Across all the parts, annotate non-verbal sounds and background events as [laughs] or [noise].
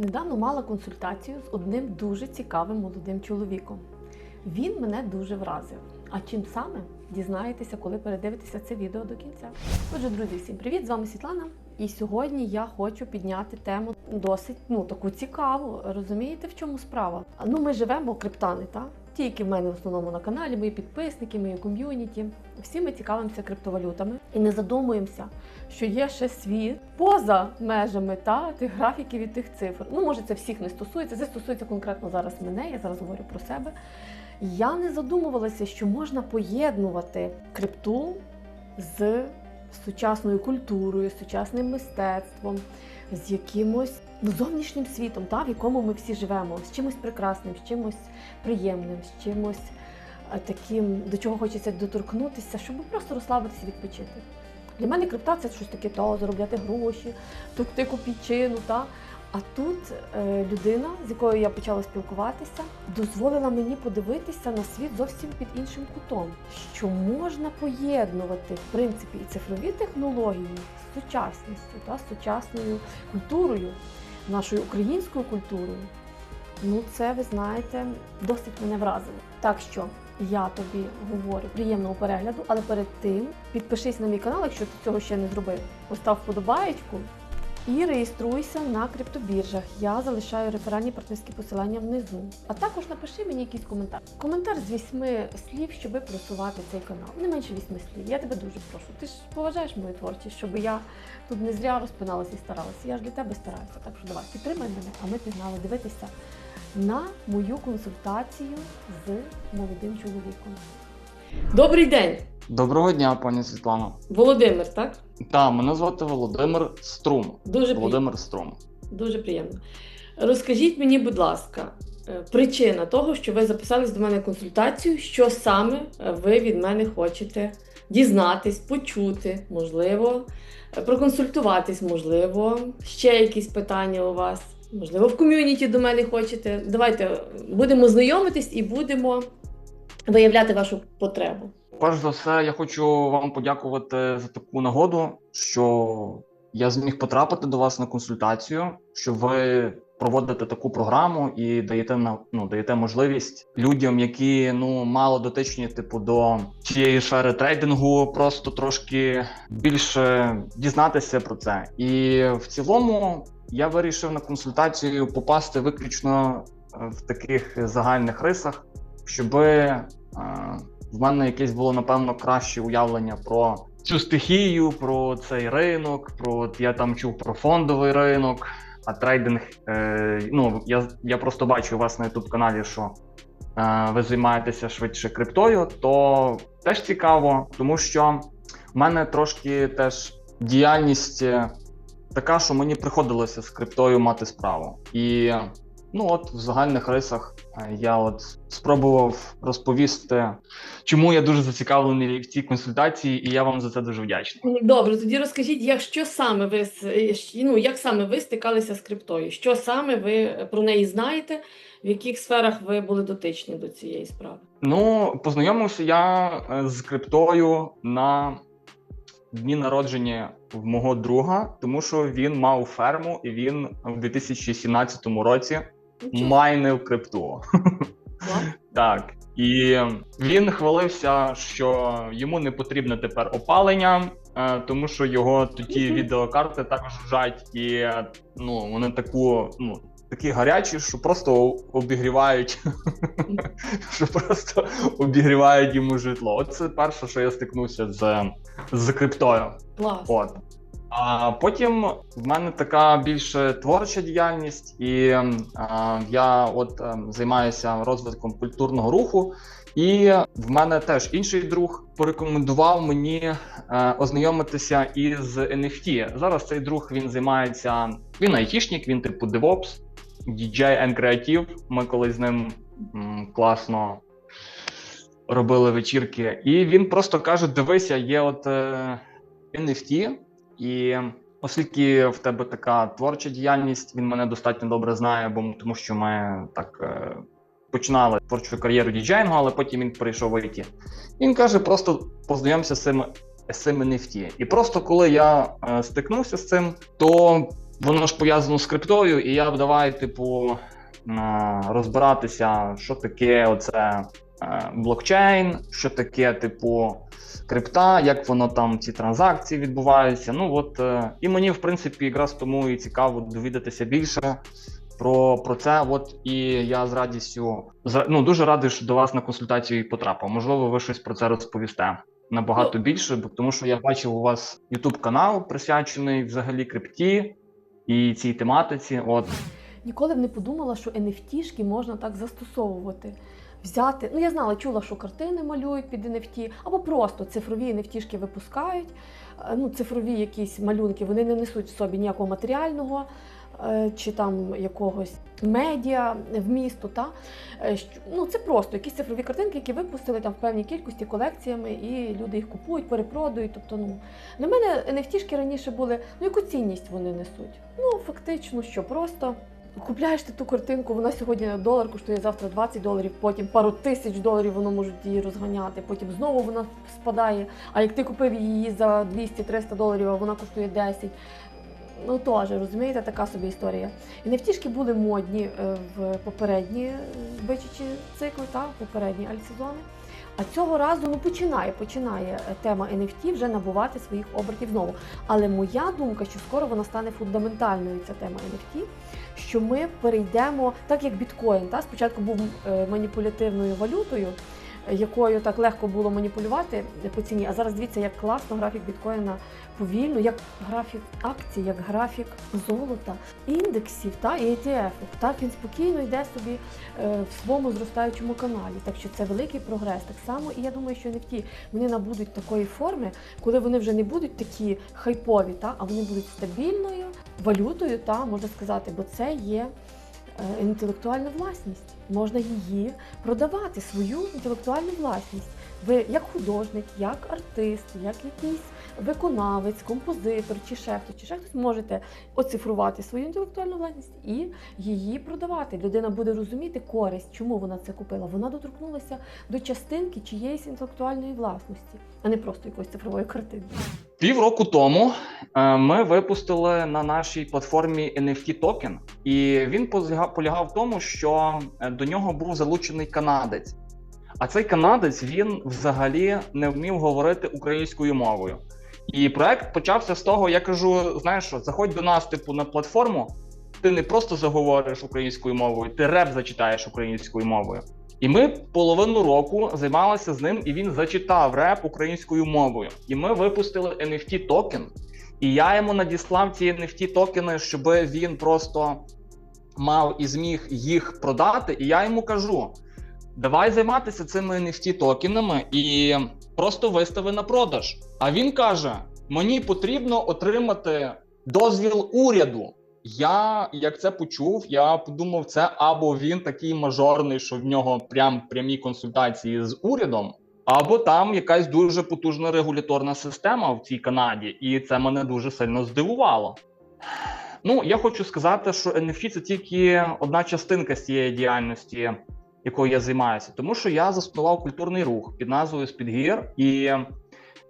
Недавно мала консультацію з одним дуже цікавим молодим чоловіком. Він мене дуже вразив. А чим саме дізнаєтеся, коли передивитеся це відео до кінця. Отже, друзі, всім привіт! З вами Світлана. І сьогодні я хочу підняти тему досить ну таку цікаву. Розумієте, в чому справа? Ну, ми живемо криптани, так? Ті, які в мене в основному на каналі, мої підписники, мої ком'юніті. Всі ми цікавимося криптовалютами і не задумуємося, що є ще світ поза межами та тих графіків і тих цифр. Ну, може, це всіх не стосується. Це стосується конкретно зараз мене. Я зараз говорю про себе. Я не задумувалася, що можна поєднувати крипту з сучасною культурою, сучасним мистецтвом, з якимось ну, зовнішнім світом, та, в якому ми всі живемо, з чимось прекрасним, з чимось приємним, з чимось е, таким, до чого хочеться доторкнутися, щоб просто розслабитися, відпочити. Для мене крипта це щось таке, то заробляти гроші, тукти копійчину. Та? А тут е, людина, з якою я почала спілкуватися, дозволила мені подивитися на світ зовсім під іншим кутом, що можна поєднувати в принципі і цифрові технології з сучасністю та сучасною культурою, нашою українською культурою. Ну, це ви знаєте, досить мене вразило. Так що я тобі говорю приємного перегляду, але перед тим підпишись на мій канал, якщо ти цього ще не зробив. Постав вподобаєчку і реєструйся на криптобіржах. Я залишаю реферальні партнерські посилання внизу. А також напиши мені якийсь коментар. Коментар з вісьми слів, щоб просувати цей канал. Не менше вісьми слів. Я тебе дуже прошу. Ти ж поважаєш мою творчість, щоб я тут не зря розпиналася і старалася. Я ж для тебе стараюся. Так що давай підтримай мене, а ми пігнали дивитися на мою консультацію з молодим чоловіком. Добрий день, Доброго дня, пані Світлано. Володимир, так? Так, мене звати Володимир Струм. Дуже приємно. Володимир Струм. Дуже приємно. Розкажіть мені, будь ласка, е, причина того, що ви записались до мене на консультацію, що саме е, ви від мене хочете дізнатись, почути, можливо, е, проконсультуватись, можливо, ще якісь питання у вас, можливо, в ком'юніті до мене хочете. Давайте будемо знайомитись і будемо виявляти вашу потребу. Перш за все, я хочу вам подякувати за таку нагоду, що я зміг потрапити до вас на консультацію, що ви проводите таку програму і даєте на ну даєте можливість людям, які ну мало дотичні, типу до цієї сфери трейдингу, просто трошки більше дізнатися про це. І в цілому я вирішив на консультацію попасти виключно е, в таких загальних рисах, щоби. В мене якесь було напевно краще уявлення про цю стихію, про цей ринок. Про от я там чув про фондовий ринок, а трейдинг. Е, ну я я просто бачу у вас на youtube каналі, що е, ви займаєтеся швидше криптою, то теж цікаво, тому що в мене трошки теж діяльність е, така, що мені приходилося з криптою мати справу. І ну от в загальних рисах е, я от спробував розповісти, чому я дуже зацікавлений в цій консультації, і я вам за це дуже вдячний. Добре, тоді розкажіть, як що саме ви з- ну, як саме ви стикалися з криптою? Що саме ви про неї знаєте? В яких сферах ви були дотичні до цієї справи? Ну, познайомився я е, з криптою на дні народження в мого друга, тому що він мав ферму і він в 2017 році майнив крипту. [laughs] Так. І він хвалився, що йому не потрібне тепер опалення, е, тому що його Мгм. відеокарти також жать, і ну вони таку, ну такі гарячі, що просто обігрівають, [laughs] що просто обігрівають йому житло. От це перше, що я стикнувся з, з криптою. От. А потім в мене така більше творча діяльність, і е, я от е, займаюся розвитком культурного руху. І в мене теж інший друг порекомендував мені е, ознайомитися із NFT. Зараз цей друг він займається. Він айтішник, він типу DevOps, DJ and Creative. Ми колись з ним м, класно робили вечірки. І він просто каже: дивися, є от е, NFT, і оскільки в тебе така творча діяльність, він мене достатньо добре знає, бо тому що ми так е, починали творчу кар'єру діджейнгу, але потім він перейшов в IT. Він каже: просто познайомся з цим, з цим NFT. І просто коли я е, стикнувся з цим, то воно ж пов'язано з криптою, і я давай, типу, розбиратися, що таке оце блокчейн, що таке, типу, крипта, як воно там ці транзакції відбуваються. Ну от е, і мені, в принципі, якраз тому і цікаво довідатися більше про, про це. От і я з радістю ну, дуже радий, що до вас на консультацію і потрапив. Можливо, ви щось про це розповісте набагато більше, бо тому що я бачив у вас YouTube канал присвячений взагалі крипті і цій тематиці. От Ніколи б не подумала, що NFT-шки можна так застосовувати. Взяти, ну я знала, чула, що картини малюють під NFT, або просто цифрові NFT-шки випускають. Е, Ну, цифрові якісь малюнки, вони не несуть в собі ніякого матеріального е, чи там якогось медіа вмісту. Та? Е, Ну, це просто якісь цифрові картинки, які випустили там в певній кількості колекціями, і люди їх купують, перепродають. Тобто, ну, для мене NFT-шки раніше були, ну яку цінність вони несуть? Ну, фактично, що просто купляєш ти ту картинку, вона сьогодні долар коштує завтра 20 доларів, потім пару тисяч доларів воно можуть її розганяти, потім знову вона спадає. А як ти купив її за 200-300 доларів, а вона коштує 10. Ну теж, розумієте, така собі історія. І нефтішки були модні е, в попередні е, бичачі цикли, та, попередні альсезони. А цього разу ну починає, починає е, тема NFT вже набувати своїх обертів знову. Але моя думка, що скоро вона стане фундаментальною, ця тема NFT, що ми перейдемо, так як біткоін, та спочатку був е, маніпулятивною валютою, якою так легко було маніпулювати по ціні. А зараз дивіться, як класно графік біткоїна повільно, як графік акцій, як графік золота, індексів та і ETF. Так він спокійно йде собі е, в своєму зростаючому каналі. Так що це великий прогрес. Так само, і я думаю, що NFT вони набудуть такої форми, коли вони вже не будуть такі хайпові, та а вони будуть стабільною валютою, та можна сказати, бо це є е, інтелектуальна власність. Можна її продавати, свою інтелектуальну власність. Ви як художник, як артист, як якийсь виконавець, композитор чи ще хтось, чи ще хтось можете оцифрувати свою інтелектуальну власність і її продавати. Людина буде розуміти користь, чому вона це купила. Вона доторкнулася до частинки чиєїсь інтелектуальної власності, а не просто якоїсь цифрової картинки. півроку тому е, ми випустили на нашій платформі NFT токен, і він полягав в тому, що е, до нього був залучений канадець. А цей канадець він взагалі не вмів говорити українською мовою. І проект почався з того, я кажу: знаєш що, заходь до нас, типу, на платформу. Ти не просто заговориш українською мовою, ти реп зачитаєш українською мовою. І ми половину року займалися з ним, і він зачитав реп українською мовою. І ми випустили NFT токен. І я йому надіслав ці NFT токени, щоб він просто мав і зміг їх продати. І я йому кажу: давай займатися цими NFT токенами і просто вистави на продаж. А він каже: мені потрібно отримати дозвіл уряду. Я як це почув, я подумав, це або він такий мажорний, що в нього прям прямі консультації з урядом, або там якась дуже потужна регуляторна система в цій Канаді, і це мене дуже сильно здивувало. Ну, я хочу сказати, що NFT – це тільки одна частинка з цієї діяльності, якою я займаюся, тому що я заснував культурний рух під назвою Спідгір, і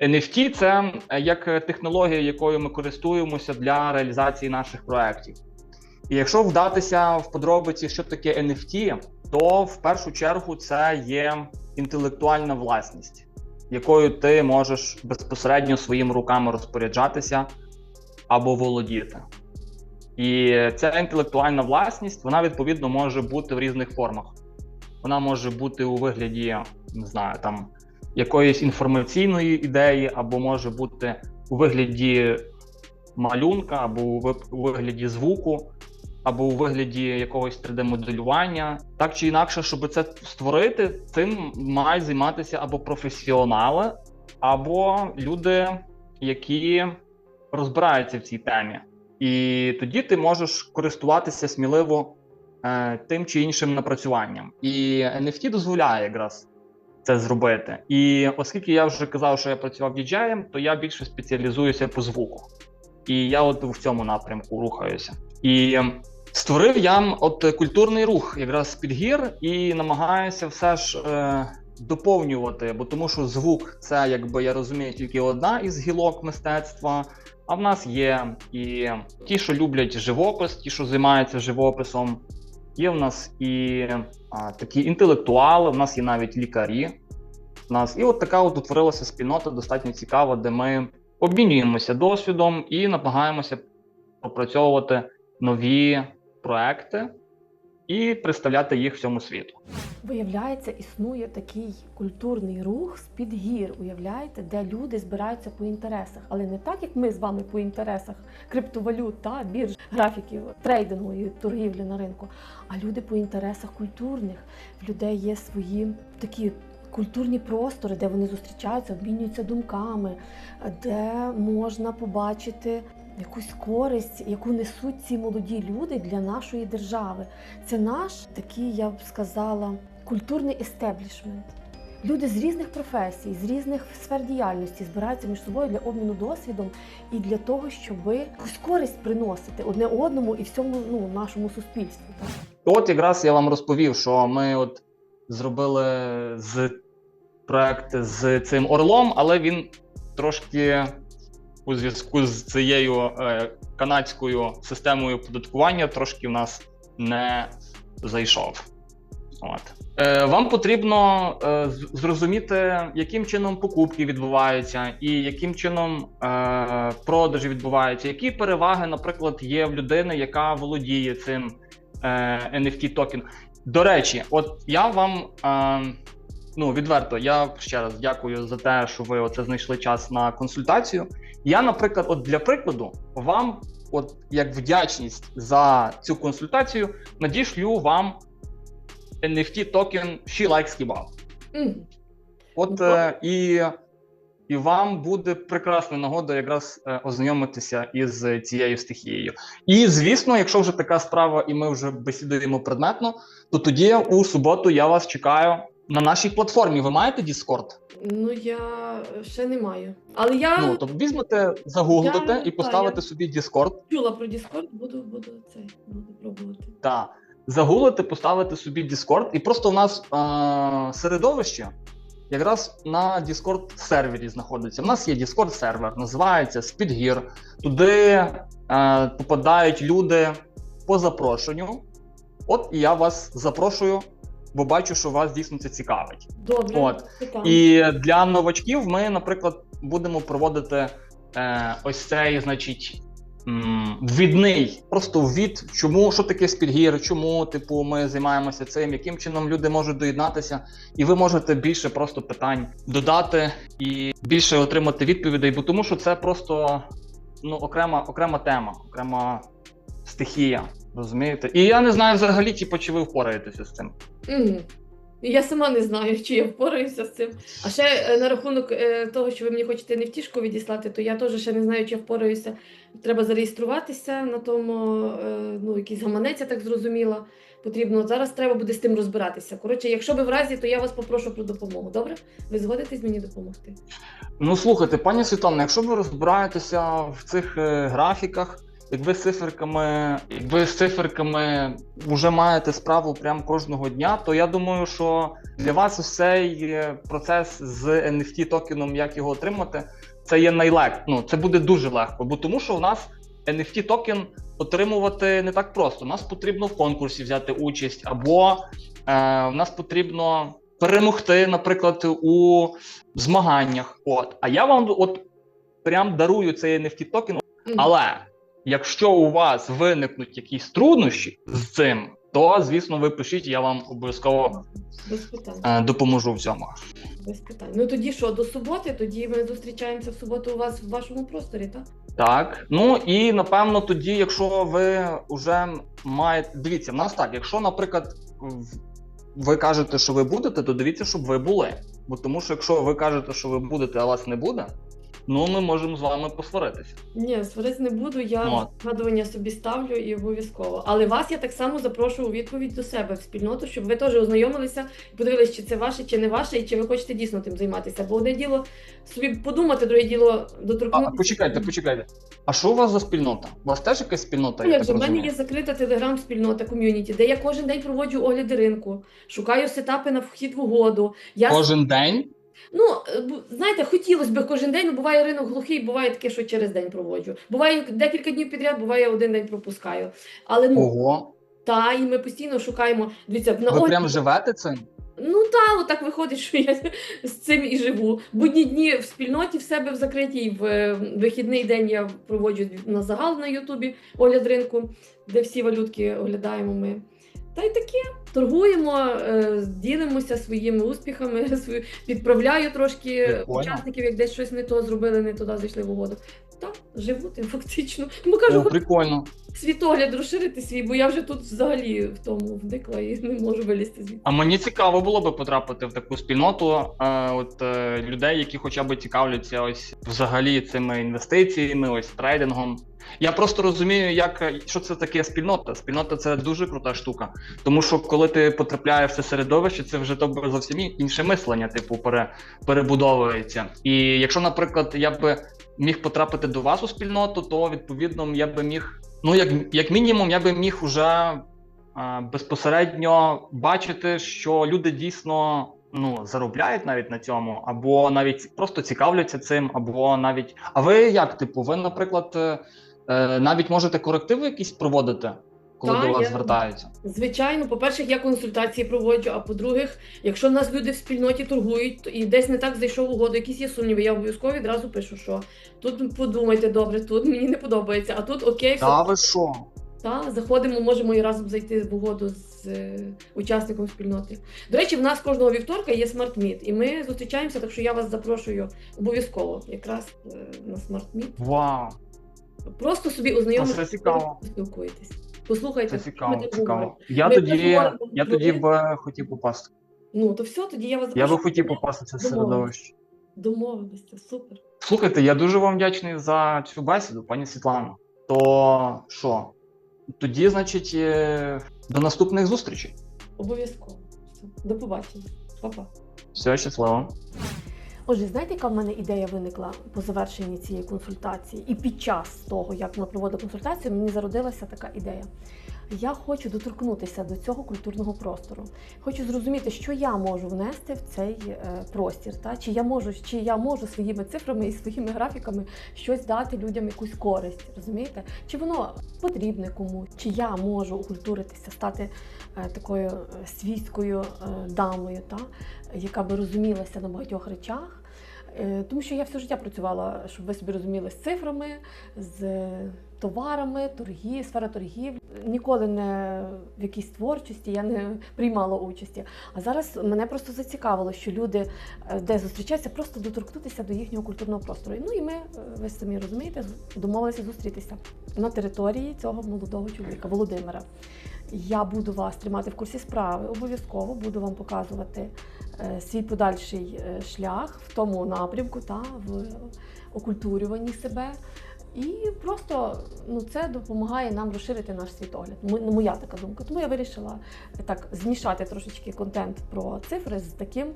NFT – це е, як технологія, якою ми користуємося для реалізації наших проєктів. І якщо вдатися в подробиці, що таке NFT, то в першу чергу це є інтелектуальна власність, якою ти можеш безпосередньо своїми руками розпоряджатися або володіти. І ця інтелектуальна власність, вона відповідно може бути в різних формах. Вона може бути у вигляді, не знаю, там якоїсь інформаційної ідеї, або може бути у вигляді малюнка, або у вигляді звуку, або у вигляді якогось 3D-моделювання. Так чи інакше, щоб це створити, цим мають займатися або професіонали, або люди, які розбираються в цій темі. І тоді ти можеш користуватися сміливо тим чи іншим напрацюванням. І NFT дозволяє якраз це зробити. І оскільки я вже казав, що я працював діджеєм, то я більше спеціалізуюся по звуку. І я от в цьому напрямку рухаюся. І створив я от культурний рух якраз під гір і намагаюся все ж е, доповнювати, бо тому що звук це, якби я розумію, тільки одна із гілок мистецтва. А в нас є і ті, що люблять живопис, ті, що займаються живописом. Є в нас і а, такі інтелектуали, в нас є навіть лікарі. В нас і от така от утворилася спільнота достатньо цікава, де ми обмінюємося досвідом і намагаємося опрацьовувати нові проекти і представляти їх всьому світу. Виявляється, існує такий культурний рух з-під гір, уявляєте, де люди збираються по інтересах, але не так, як ми з вами по інтересах криптовалют, та бірж, графіків, трейдингу і торгівлі на ринку, а люди по інтересах культурних. В людей є свої такі. Культурні простори, де вони зустрічаються, обмінюються думками, де можна побачити якусь користь, яку несуть ці молоді люди для нашої держави. Це наш такий, я б сказала, культурний естеблішмент. Люди з різних професій, з різних сфер діяльності збираються між собою для обміну досвідом і для того, щоб якусь користь приносити одне одному і всьому ну, нашому суспільству. От якраз я вам розповів, що ми от зробили з проект з цим орлом, але він трошки у зв'язку з цією е, канадською системою оподаткування трошки в нас не зайшов. От. Е, вам потрібно е, зрозуміти, яким чином покупки відбуваються, і яким чином продажі відбуваються, які переваги, наприклад, є в людини, яка володіє цим NFT токен. До речі, от я вам ну відверто, я ще раз дякую за те, що ви оце знайшли час на консультацію. Я, наприклад, от для прикладу, вам, от як вдячність за цю консультацію, надішлю вам NFT токен She Likes Kebab. Мгм. От Ну, е, і, і вам буде прекрасна нагода якраз е, ознайомитися із цією стихією. І звісно, якщо вже така справа, і ми вже бесідуємо предметно, то тоді у суботу я вас чекаю на нашій платформі. Ви маєте Discord? Ну я ще не маю. Але я Ну то візьмете, загуглите Я- і поставите та, собі Discord. чула про Discord, буду, буду це буду пробувати. Так. Загуглите, поставити собі Discord, і просто в нас е- середовище якраз на Discord сервері знаходиться. У нас є Discord сервер, називається Speedgear. Туди е- попадають люди по запрошенню. От і я вас запрошую, бо бачу, що вас дійсно це цікавить. Добре, От. І для новачків ми, наприклад, будемо проводити е, ось цей, значить, м, ввідний, просто ввід, чому що таке спільгір, чому типу ми займаємося цим, яким чином люди можуть доєднатися, і ви можете більше просто питань додати і більше отримати відповідей, бо тому що це просто ну окрема, окрема тема, окрема стихія. Розумієте? І я не знаю взагалі, типу, чи ви впораєтеся з цим. Я сама не знаю, чи я впораюся з цим. А ще е, на рахунок е, того, що ви мені хочете нефтішку відіслати, то я теж ще не знаю, чи я впораюся. Треба зареєструватися на тому, е, ну, якийсь гаманець, я так зрозуміла. Потрібно зараз треба буде з тим розбиратися. Коротше, якщо ви в разі, то я вас попрошу про допомогу. Добре? Ви згодитесь мені допомогти? Ну слухайте, пані Світлана, якщо ви розбираєтеся в цих графіках, як ви з циферками, як ви з циферками вже маєте справу прямо кожного дня, то я думаю, що для вас ось цей процес з NFT токеном, як його отримати, це є найлег. Ну це буде дуже легко, бо тому що у нас NFT токен отримувати не так просто. Нас потрібно в конкурсі взяти участь, або е, в нас потрібно перемогти, наприклад, у змаганнях. От, а я вам от прям дарую цей NFT токен. Але якщо у вас виникнуть якісь труднощі з цим, то звісно ви пишіть, я вам обов'язково Без питань. е, допоможу в цьому. Без питань. Ну тоді що, до суботи? Тоді ми зустрічаємося в суботу у вас в вашому просторі, так? Так, ну і напевно тоді, якщо ви вже маєте. Дивіться, в нас так, якщо, наприклад, ви кажете, що ви будете, то дивіться, щоб ви були. Бо тому що якщо ви кажете, що ви будете, а вас не буде, ну ми можемо з вами посваритися. Ні, сваритися не буду, я згадування собі ставлю і обов'язково. Але вас я так само запрошую у відповідь до себе в спільноту, щоб ви теж ознайомилися і подивилися, чи це ваше, чи не ваше, і чи ви хочете дійсно тим займатися. Бо одне діло собі подумати, друге діло А, почекайте, почекайте. А що у вас за спільнота? У вас теж якась спільнота? Ну, як же, в мене є закрита телеграм-спільнота ком'юніті, де я кожен день проводжу огляди ринку, шукаю сетапи на вхід в угоду. Я Кожен день? Ну, е, знаєте, хотілося б кожен день, ну буває ринок глухий, буває таке, що через день проводжу. Буває декілька днів підряд, буває один день пропускаю. Але ну Ого. та, і ми постійно шукаємо. Дивіться, на Ви прям живете цим? Ну та, отак виходить, що я з цим і живу. Будні дні в спільноті в себе в закритій, в е, вихідний день я проводжу на загал на Ютубі огляд ринку, де всі валютки оглядаємо ми. Та й таке. Торгуємо, е, ділимося своїми успіхами, [laughs] підправляю трошки учасників, як десь щось не то зробили, не туди зайшли в угоду. Так, живу тим фактично. [laughs] Бо кажу, О, прикольно. світогляд розширити свій, бо я вже тут взагалі в тому вдикла і не можу вилізти звідти. А мені цікаво було би потрапити в таку спільноту е, от, е, людей, які хоча б цікавляться ось взагалі цими інвестиціями, ось трейдингом. Я просто розумію, як що це таке спільнота. Спільнота це дуже крута штука. Тому що коли ти потрапляєш в це середовище, це вже тобі зовсім інше мислення, типу, пере, перебудовується. І якщо, наприклад, я би міг потрапити до вас у спільноту, то відповідно я би міг, ну як, як мінімум, я би міг уже а, безпосередньо бачити, що люди дійсно ну заробляють навіть на цьому, або навіть просто цікавляться цим, або навіть. А ви як, типу, ви, наприклад, навіть можете корективи якісь проводити, коли Так, до вас я- звертаються? Звичайно, по-перше, я консультації проводжу. А по-друге, якщо в нас люди в спільноті торгують то- і десь не так зайшов угоду, якісь є сумніви, я обов'язково відразу пишу, що тут подумайте добре, тут мені не подобається, а тут окей, все. Та ви що? Та, заходимо, можемо і разом зайти в угоду з е, учасником спільноти. До речі, в нас кожного вівторка є смарт-міт, і ми зустрічаємося, так що я вас запрошую обов'язково якраз е, на смарт-міт. Вау, Просто собі ознайомитися, цікаво. поспілкуйтесь. Послухайте, Це цікаво, цікаво. Я Ми тоді, я тоді б хотів попасти. Ну, то все, тоді я вас Я би хотів попасти в це середовище. Домовилися, супер. Слухайте, я дуже вам вдячний за цю бесіду, пані Світлано. То що? Тоді, значить, е, до наступних зустрічей. Обов'язково. До побачення. Па-па. Все, щасливо. Отже, знаєте, яка в мене ідея виникла по завершенні цієї консультації? І під час того, як ми проводили консультацію, мені зародилася така ідея. Я хочу доторкнутися до цього культурного простору. Хочу зрозуміти, що я можу внести в цей е, простір. Та? Чи я можу, чи я можу своїми цифрами і своїми графіками щось дати людям якусь користь, розумієте? Чи воно потрібне комусь, чи я можу окультуритися, стати е, такою е, світською е, дамою, та? яка би розумілася на багатьох речах. Е, Тому що я все життя працювала, щоб ви собі розуміли, з цифрами, з товарами, торгі, сфера торгів. Ніколи не в якійсь творчості я не приймала участі. А зараз мене просто зацікавило, що люди, е, де зустрічаються, просто доторкнутися до їхнього культурного простору. Ну і ми, е, ви самі розумієте, домовилися зустрітися на території цього молодого чоловіка, Володимира. Я буду вас тримати в курсі справи, обов'язково буду вам показувати е, свій подальший шлях в тому напрямку, та в окультурюванні себе. І просто ну, це допомагає нам розширити наш світогляд. Ми ну, Моя така думка. Тому я вирішила так змішати трошечки контент про цифри з таким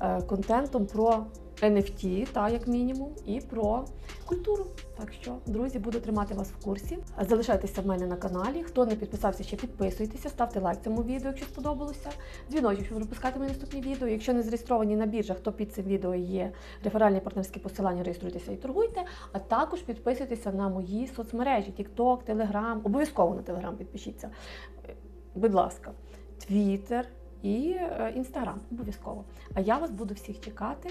е, контентом про NFT, та як мінімум, і про культуру. Так що, друзі, буду тримати вас в курсі. Залишайтеся в мене на каналі. Хто не підписався, ще підписуйтеся, ставте лайк цьому відео, якщо сподобалося. Дзвіночок, щоб пропускати мої наступні відео. Якщо не зареєстровані на біржах, то під цим відео є реферальні партнерські посилання. Реєструйтеся і торгуйте. А також підписуйтеся на мої соцмережі: TikTok, Telegram. Обов'язково на Telegram підпишіться. Будь ласка, Twitter і е, Instagram. Обов'язково. А я вас буду всіх чекати.